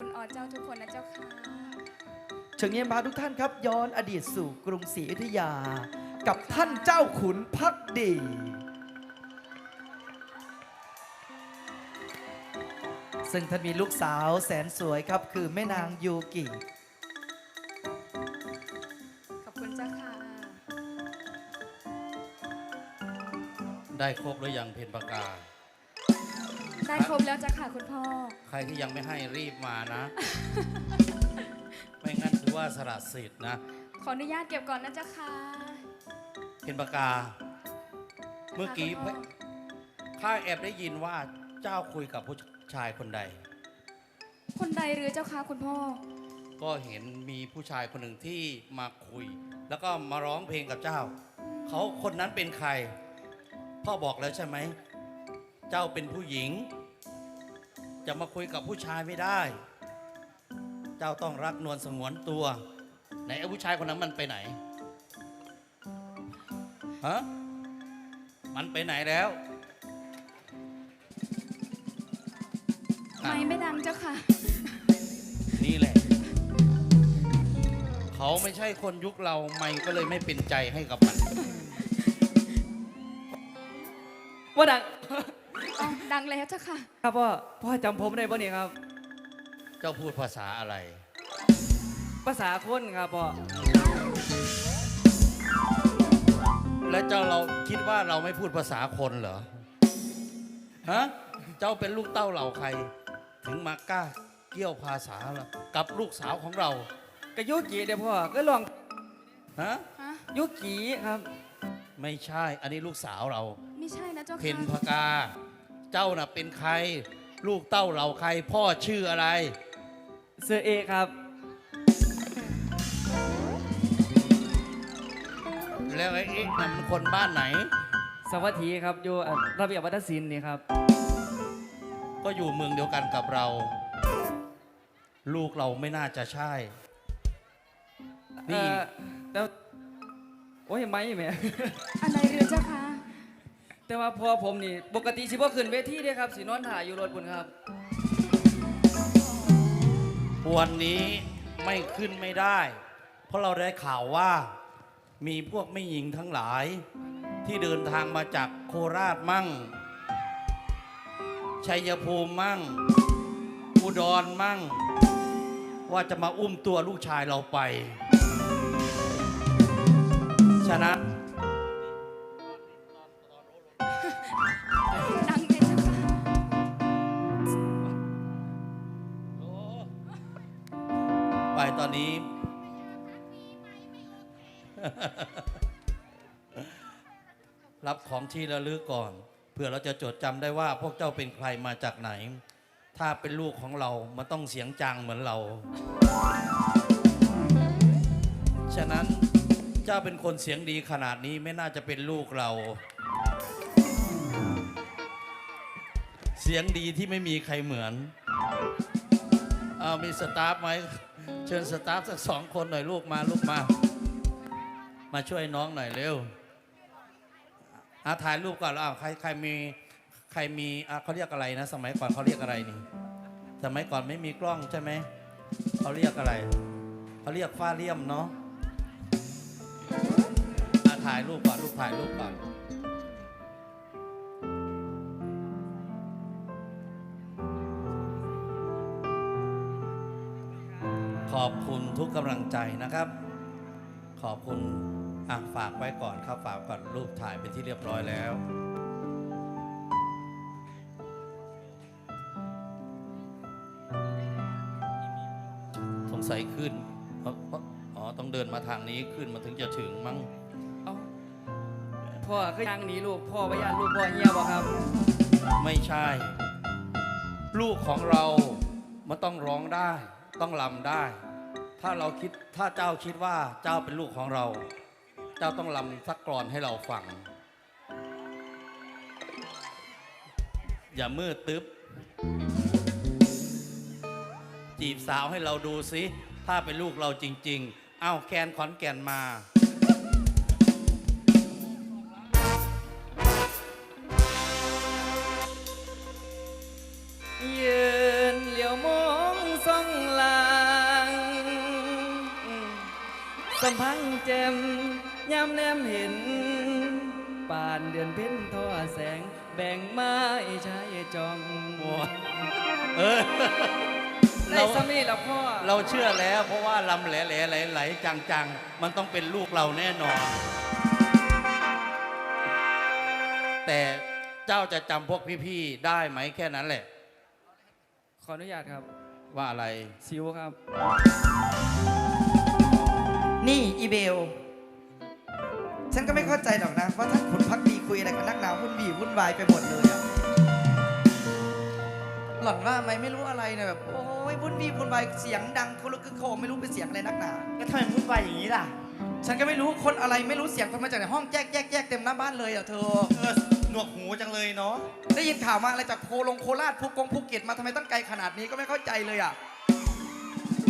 คุณอ๋อเจ้าทุกคนนะเจ้าค่ะเชิญเยี่ยมพาทุกท่านครับ ย้อนอดีตสู่กรุงศรีอยุธยา กับท่านเจ้าขุนพักดี ซึ่งท่านมีลูกสาวแสนสวยครับ คือแม่นางยูกิขอบคุณเจ้าค่ะได้ครบหรือยังเพนปากา ได้ครบแล้วเจ้าค่ะคุณพ่อ ใครที่ยังไม่ให้รีบมานะ ไม่งั้นถือว่าสละสิทธิ์นะ ขออนุญาตเก็บก่อนนะเจ้าค่ะเพนปากา เมื่อกี้คุณพ่อข้าแอบได้ยินว่าเจ้าคุยกับผู้ชายคนใด คนใดหรือเจ้าค่ะคุณพ่อ ก็เห็นมีผู้ชายคนหนึ่งที่มาคุย แล้วก็มาร้องเพลงกับเจ้า เขาคนนั้นเป็นใคร พ่อบอกแล้วใช่ไหม เจ้าเป็นผู้หญิง จะมาคุยกับผู้ชายไม่ได้ เจ้าต้องรักนวลสงวนตัว ไหนไอ้ผู้ชายคนนั้นมันไปไหน ฮะ มันไปไหนแล้ว ไม่ไม่ดังเจ้าค่ะ นี่แหละ เขาไม่ใช่คนยุคเราไม่ก็เลยไม่เป็นใจให้กับมัน ว่าดังอ๋อ ดังแล้วเจ้าค่ะ ครับพ่อพ่อจำผมได้ป่ะเนี่ยครับ เจ้าพูดภาษาอะไร ภาษาคนครับพ่อและเจ้าเราคิดว่าเราไม่พูดภาษาคนเหรอ ฮะ เจ้าเป็นลูกเต้าเหล่าใคร ถึงมากล้าเกี่ยวภาษาล่ะกับลูกสาวของเรา กะยุกีเดี๋ยวพ่อก็ลองฮะ ฮะ ยุกีครับ ไม่ใช่ อันนี้ลูกสาวเรา ไม่ใช่นะเจ้าเพค่ะนพกา เจ้าน่ะเป็นใคร ลูกเต้าเหล่าใคร พ่อชื่ออะไร เซอร์เอครับ แล้วไอ้เอ๊ะนั่นมันคนบ้านไหน สวัสดีครับอยู่อะระเบียบวัฒนศิลป์นี่ครับ ก็อยู่เมืองเดียวกันกับเรา ลูกเราไม่น่าจะใช่ นี่ เอ่อแล้วโอ้ยไม่แหม่อะไรหรือเจ้าค่ะ แต่ว่าพอผมนี่ ปกติสิบ่ขึ้นเวทีเด้ครับสินอนถ่ายอยู่รถบุญครับ วันนี้ไม่ขึ้นไม่ได้ เพราะเราได้ข่าวว่ามีพวกไม่หญิงทั้งหลาย ที่เดินทางมาจากโคราชมั่ง ชัยภูมิมั่ง อุดรมั่ง ว่าจะมาอุ้มตัวลูกชายเราไปฉะนั้น ที่ระลึกก่อน เพื่อเราจะจดจำได้ว่าพวกเจ้าเป็นใครมาจากไหน ถ้าเป็นลูกของเรามันต้องเสียงจังเหมือนเรา ฉะนั้นเจ้าเป็นคนเสียงดีขนาดนี้ไม่น่าจะเป็นลูกเรา เสียงดีที่ไม่มีใครเหมือนเอามีสตาฟไหมเชิญสตาฟสักสองคนหน่อยลูกมาลูกมา มาช่วยน้องหน่อยเร็ว อาถ่ายรูปก่อนแล้วใครใครมีใครมีเขาเรียกอะไรนะ สมัยก่อนเขาเรียกอะไรนี่ สมัยก่อนไม่มีกล้องใช่ไหมเขาเรียกอะไรเขาเรียกฟ้าเลี่ยมเนาะอะถ่ายรูปก่อนลูกถ่ายรูปก่อนขอบคุณทุกกำลังใจนะครับ ขอบคุณ อะฝากไว้ก่อนครับฝากก่อนรูปถ่ายเป็นที่เรียบร้อยแล้วสงสัยขึ้นเพราะเพราะอ๋อต้องเดินมาทางนี้ขึ้นมาถึงจะถึงมั้งเอาพ่อคือยังหนีลูกพ่อพยานลูกพ่อเฮียบ่ครับ ไม่ใช่ ลูกของเรามันต้องร้องได้ ต้องลำได้ ถ้าเราคิดถ้าเจ้าคิดว่าเจ้าเป็นลูกของเรา เจ้าต้องลำสักกรอนให้เราฟัง อย่ามืดตึ๊บ จีบสาวให้เราดูสิ ถ้าเป็นลูกเราจริง ๆ เอ้าแคนขอนแก่นมา สัมพังแจ่มยามแนมเห็น ป่านเดือนเพ็ญทอแสง แบ่งไม้ใช้จองโอ้เออในเราสมีละพ่อเราเชื่อแล้วเพราะว่าลำแหล่แหล่ไหลไหลจังๆ มันต้องเป็นลูกเราแน่นอน แต่เจ้าจะจำพวกพี่ๆได้ไหมแค่นั้นแหละ ขออนุญาตครับ ว่าอะไรซิวครับ นี่อีเบล ฉันก็ไม่เข้าใจหรอกนะว่าท่านขุนพักดีคุยอะไรกับนักหนาวุ่นวีวุ่นวายไปหมดเลยอะหล่อนว่าไหมไม่รู้อะไรเนี่ยแบบโอ้ยวุ่นวีวุ่นวายเสียงดังโคลุกคลึกโครมไม่รู้เป็นเสียงอะไรนักหนา ก็ทำไมวุ่นวายอย่างนี้ล่ะ ฉันก็ไม่รู้คนอะไรไม่รู้เสียงมาจากไหนห้องแยกแยกแยกเต็มหน้าบ้านเลยอะเธอ เออหนวกหูจังเลยเนาะได้ยินข่าวมาอะไรจากโคลงโคราชภูกงภูเก็ตมาทำไมต้องไกลขนาดนี้ก็ไม่เข้าใจเลยอะ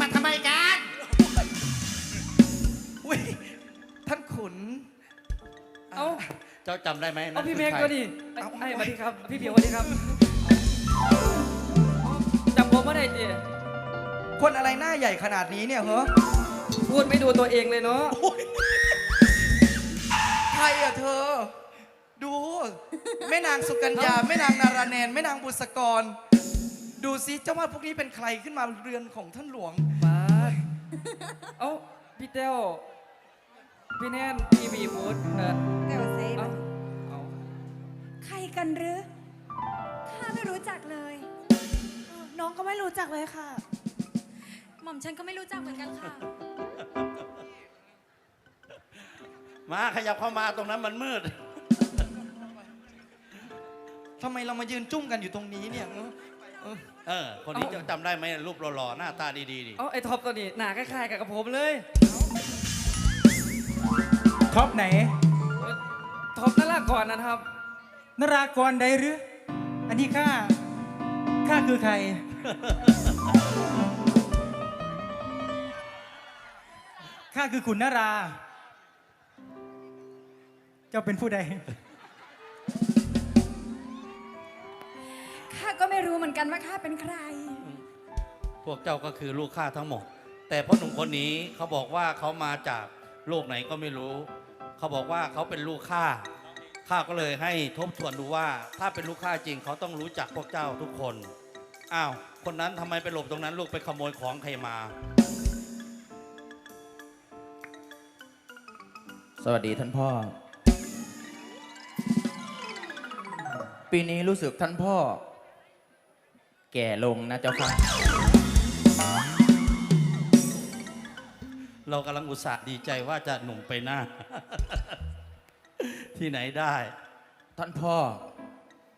มันทำไมกัน ขุน เอ้า เจ้าจำได้ไหมเอานั่นพี่คืเมอฆใคร ก็ดิไอ้ไอ้สวัสดีครับ พี่เพียวสวัสดีครับจำผมไม่ได้จีคนอะไรหน้าใหญ่ขนาดนี้เนี่ยเหรอพูดไม่ดูตัวเองเลยเนาะ ใครอะเธอ ดูแม่นางสุกัญญาแม่นางนาราแนนแม่นางบุษกร ดูซิเจ้าว่าพวกนี้เป็นใครขึ้นมาเรือนของท่านหลวงมาเอ้า พี่เต้ว พี่แนนพี่วีฟูดเออแต่ว่าเซฟเอ้าเอาใครกันหรือ ข้าไม่รู้จักเลยน้องก็ไม่รู้จักเลยค่ะ หม่อมฉันก็ไม่รู้จักเหมือนกันค่ะ มาขยับเข้ามาตรงนั้นมันมืดทำไมเรามายืนจุ้มกันอยู่ตรงนี้เนี่ยเออเออเออ คนนี้เจ้าจำได้ไหมรูปหล่อๆหน้าตาดีๆดิเอ้าไอ้ท็อปตัวนี้หน้าคล้ายๆกับผมเลย ท็อปไหนท็อปนั่นละก่อนนะครับ นรากรใดหรือ อันนี้ข้าข้าคือใคร ข้าคือขุนนรา เจ้าเป็นผู้ใด ข้าก็ไม่รู้เหมือนกันว่าข้าเป็นใคร พวกเจ้าก็คือลูกข้าทั้งหมด แต่พ่อหนุ่มคนนี้เขาบอกว่าเขามาจากโลกไหนก็ไม่รู้ เขาบอกว่าเขาเป็นลูกข้าข้าก็เลยให้ทบทวนดูว่า ถ้าเป็นลูกข้าจริงเขาต้องรู้จักพวกเจ้าทุกคนอ้าวคนนั้นทำไมไปหลบตรงนั้นลูกไปขโมยของใครมา สวัสดีท่านพ่อ ปีนี้รู้สึกท่านพ่อ แก่ลงนะเจ้าค่ะ เรากำลังอุตส่าห์ดีใจว่าจะหนุ่มไปหน้า ที่ไหนได้ ท่านพ่อ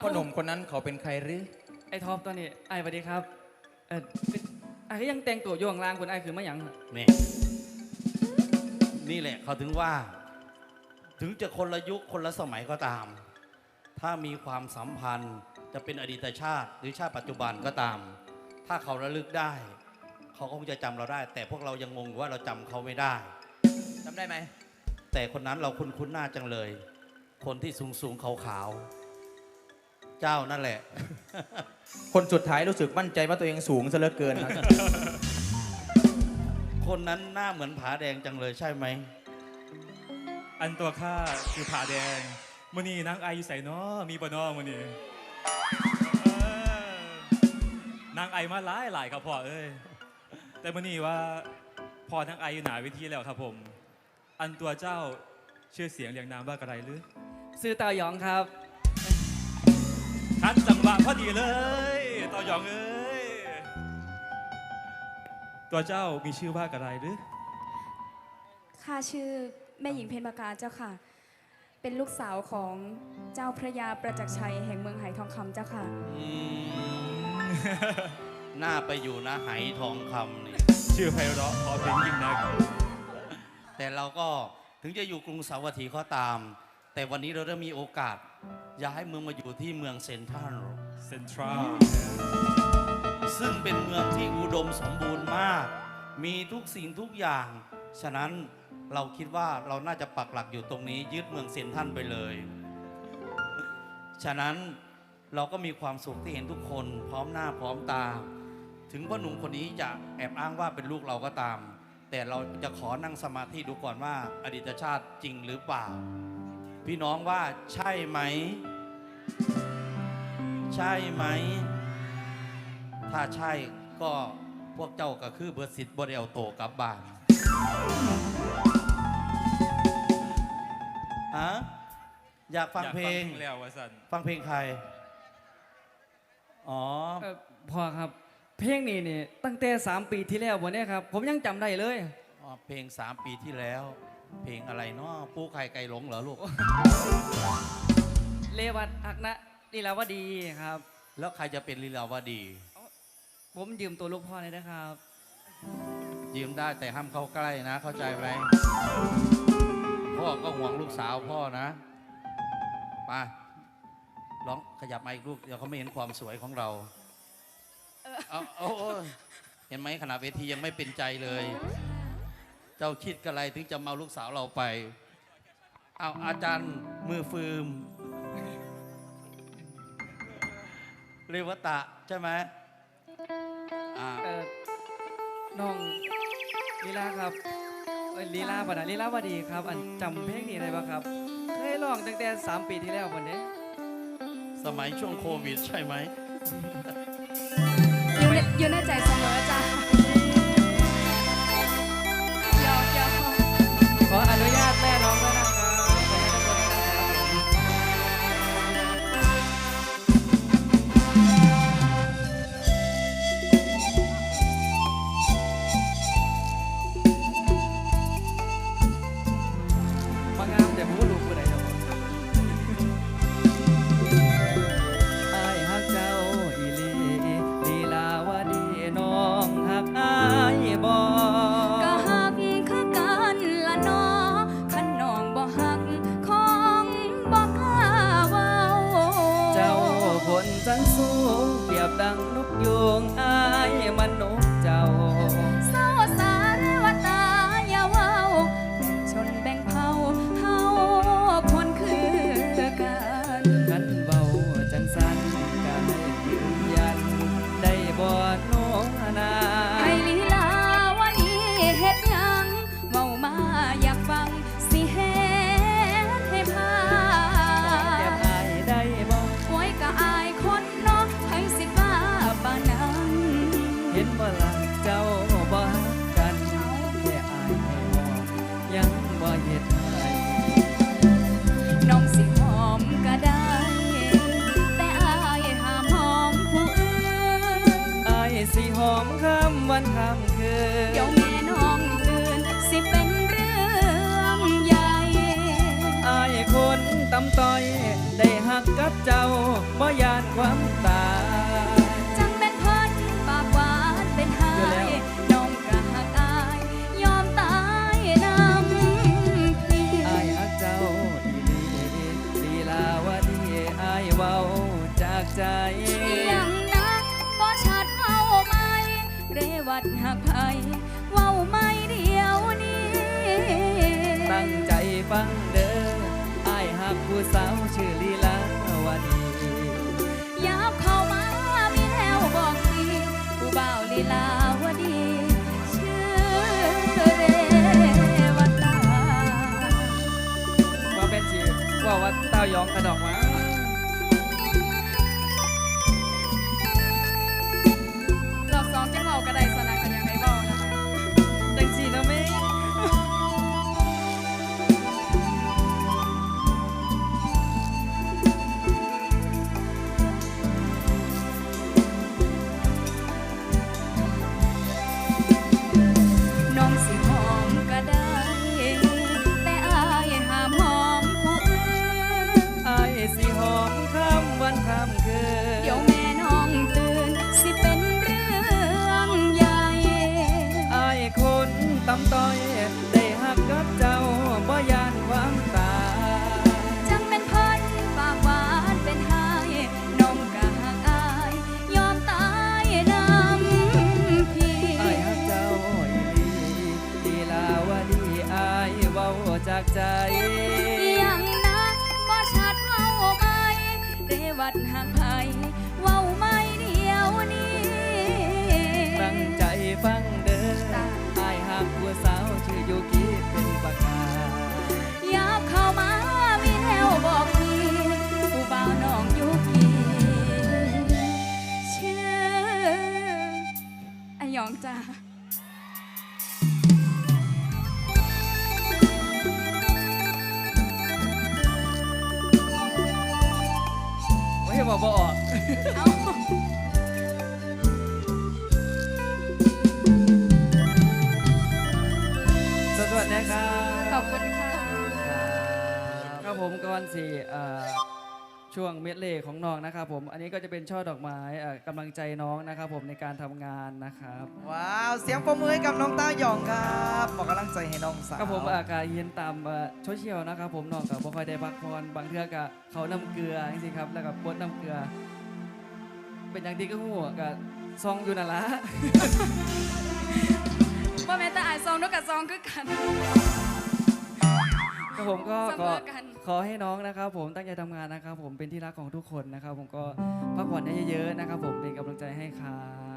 พ่อหนุ่มคนนั้นเขาเป็นใครหรือไอ้ท็อปตัวนี้ไอ้สวัสดีครับเออเป็นไอ้ก็ยังแต่งตัวอยู่ข้างล่างคุณไอ้คือไม่ยังนี่นี่แหละเขาถึงว่า ถึงจะคนละยุคคนละสมัยก็ตาม ถ้ามีความสัมพันธ์จะเป็นอดีตชาติ หรือชาติปัจจุบันก็ตาม ถ้าเขาระลึกได้ เขาก็คงจะจำเราได้ แต่พวกเรายังงงอยู่ว่าเราจำเขาไม่ได้ จำได้ไหมแต่คนนั้นเราคุ้นคุ้นๆหน้าจังเลย คนที่สูงสูงๆขาวขาวๆเจ้านั่นแหละ คนสุดท้ายรู้สึกมั่นใจว่าตัวเองสูงซะเหลือเกินครับ คนนั้นหน้าเหมือนผาแดงจังเลยใช่ไหม อันตัวข้าคือผาแดงมือนี้นางไออยู่ใส่นอมีบนอมือนี้เออนางไอมาหลายหลายครับพ่อเอ้ย แต่มือนี้ว่าพอนางไออยู่หนาเวิธีแล้วครับผม อันตัวเจ้าชื่อเสียงเรียงนามว่ากระไรหรือซื้อเตาหยองครับทันจังหวะพอดีเลยต่อหยองเอ้ยตัวเจ้ามีชื่อว่ากระไรหรือข้าชื่อแม่หญิงเพญปากาเจ้าค่ะ เป็นลูกสาวของเจ้าพระยาประจักษ์ชัยแห่งเมืองไหทองคำเจ้าค่ะอืม หน้าไปอยู่นะไหทองคำนี่ ชื่อไพเราะเพอเป็นยิ่งนักแต่เราก็ถึงจะอยู่กรุงสาวัตถีก็ตาม แต่วันนี้เราได้มีโอกาส ย้ายเมืองมาอยู่ที่เมืองเซนทรัลเซ็นทรัลซึ่งเป็นเมืองที่อุดมสมบูรณ์มาก มีทุกสิ่งทุกอย่าง ฉะนั้นเราคิดว่าเราน่าจะปักหลักอยู่ตรงนี้ยึดเมืองเซนทรัลไปเลย ฉะนั้นเราก็มีความสุขที่เห็นทุกคนพร้อมหน้าพร้อมตา ถึงพ่อหนุ่มคนนี้จะแอบอ้างว่าเป็นลูกเราก็ตาม แต่เราจะขอนั่งสมาธิดูก่อนว่า อดีตชาติจริงหรือเปล่า พี่น้องว่าใช่ไหม ใช่ไหม ถ้าใช่ก็พวกเจ้าก็คือเบิร์สิทธิ์บริเอลโตกลับบ้านฮะอยากฟังอยากเพลงแล้ววะสัน ฟังเพลงใคร อ๋อ เอ่อพ่อครับ เพลงนี้นี่ตั้งแต่3ปีที่แล้ววันนี้ครับ ผมยังจำได้เลย อ๋อเพลงสามปีที่แล้ว เพลงอะไรเนาะปูไข่ไก่หลงเหรอลูก เลวัตอักนะลีลาวดีครับ แล้วใครจะเป็นลีลาวดี ผมยืมตัวลูกพ่อเลยนะครับ ยืมได้แต่ห้ามเข้าใกล้นะ เข้าใจไหมพ่อก็ห่วงลูกสาวพ่อนะไปร้องขยับมาอีกลูกเดี๋ยวเขาไม่เห็นความสวยของเรา เอาเอาเอาเห็นไหมขนาดเวทียังไม่เป็นใจเลย เจ้าคิดกันอะไรถึงจะมาเอาลูกสาวเราไป เอาอาจารย์มือฟืมเรวตะใช่ไหมอ่า เออน้องลีลาครับเอ้ยลีลาปะนะลีลาวดีครับ อันจำเพลงนี้ได้ปะครับ เคยร้องตั้งแต่ 3 ปีที่แล้ววันนี้ สมัยช่วงโควิดใช่ไหม อยู่ในอยู่ในใจเสมอ กกับเจ้าบ่ยานความตายจังเป็นเพิ่นปากหวานเป็นหาเดี๋ยวแล้ยวน้องก็หักอาย ยอมตายนำพี่อายฮักเจ้าอีหลีลีลาวดีอายเว้าจากใจ ว่าว่า time ช่วงเมดเล่ของน้องนะครับผม อันนี้ก็จะเป็นช่อดอกไม้เอ่อกำลังใจน้องนะครับผมในการทำงานนะครับว้าว เสียงปรบมือให้กับน้องต้าหยองครับบอกกำลังใจให้น้องสาว ครับผมอากาเย็นตามโซเชียลนะครับผมน้องกับบ่ค่อยได้พักผ่อนบางเทื่อก็เขาน้ำเกลือจริงๆครับแล้วก็บดน้ำเกลือ เป็นอย่างที่ก็หัวกับซองอยู่นั่นละ ว่าแม้แต่อายซองนกกับซองคือกัน ครับผมก็เสขมออกันข อให้น้องนะครับ ผมตั้งใจทำงานนะครับ ผมเป็นที่รักของทุกคนนะครับ ผมก็พักผ่อนให้เยอะๆนะครับ ผมเป็นกำลังใจให้ครับ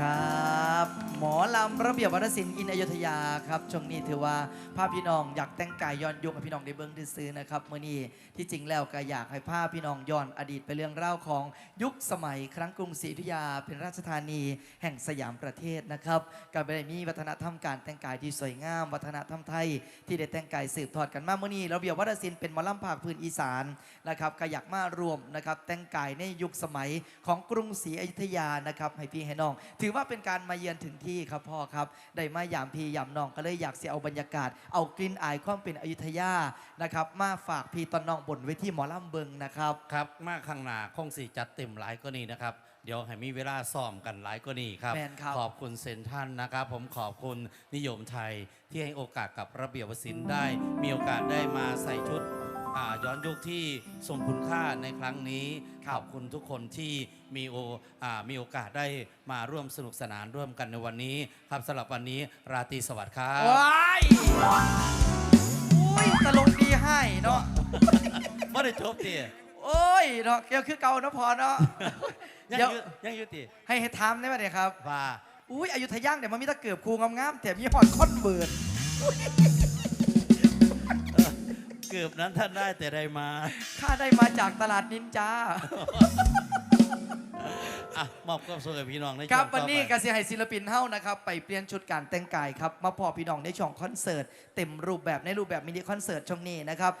ครับ หมอลำระเบียบวัฒนศิลป์อินอยุธยาครับช่วงนี้ถือว่าภาพพี่น้องอยากแต่งกายย้อนยุคให้พี่น้องได้เบิ้งได้ซื้อนะครับเมื่อนี้ที่จริงแล้วก็อยากให้ภาพพี่น้องย้อนอดีตไปเรื่องเล่าวของยุคสมัยครั้งกรุงศรีอยุธยาเป็นราชธานีแห่งสยามประเทศนะครับการไปมีวัฒนธรรมการแต่งกายที่สวยงาม วัฒนธรรมไทย ที่ได้แต่งกายสืบทอดกันมาเมื่อนี้ระเบียบวัฒนศิลป์เป็นหมอลำภาคพื้นอีสานนะครับก็อยากมารวมนะครับแต่งกายในยุคสมัยของกรุงศรีอยุธยานะครับให้พี่ให้น้องถือว่าเป็นการมาเยือนถึงที่ครับพ่อครับ ได้มายามพี่ยามน้องก็เลยอยากเสียเอาบรรยากาศ เอากลิ่นอายความเป็นอยุธยานะครับ มาฝากพี่ตอนน้องบนเวทีหมอลำเบิงนะครับ ครับมากข้างหน้าคงสีจัดเต็มหลายก็นี่นะครับ เดี๋ยวให้มีเวลาซ้อมกันหลายก็นี่ครับ แม่นครับ ขอบคุณเซนทรันนะครับ ผมขอบคุณนิยมไทยที่ให้โอกาสกับระเบียบวศิลป์ได้ มีโอกาสได้มาใส่ชุดอ่า ย้อนยุคที่ทรงคุณค่าในครั้งนี้ขอบคุณทุกคนที่มีโออามีโอกาสได้มาร่วมสนุกสนานร่วมกันในวันนี้ ครับสำหรับวันนี้ราตรีสวัสดิ์ครับว้ายอุ้ยตลกดีให้เนาะไม่ได้จบตีโอ้ยเนาะเกี่ยวคือเก่าเนาะพอเนาะยังเดี๋ยวอยุยังอยุติให้ให้ทำได้ไหมเนี่ยครับว่าอุ้ยอยุธยาเนี่ยมันมีตะเกือบครูงามๆแต่มีหอดคอนเบิร์ดเกือบนั้นท่านได้แต่ใดมาข้าได้มาจากตลาดนินจา อะมอบความสุขกับพี่น้องในครับช่งวันนี้ต่อไป กสิให้ศิลปินเฮ้านะครับ ไปเปลี่ยนชุดการแต่งกายครับ มาพอพี่น้องในช่องคอนเสิร์ต เต็มรูปแบบในรูปแบบมินิคอนเสิร์ตช่วงนี้นะครับ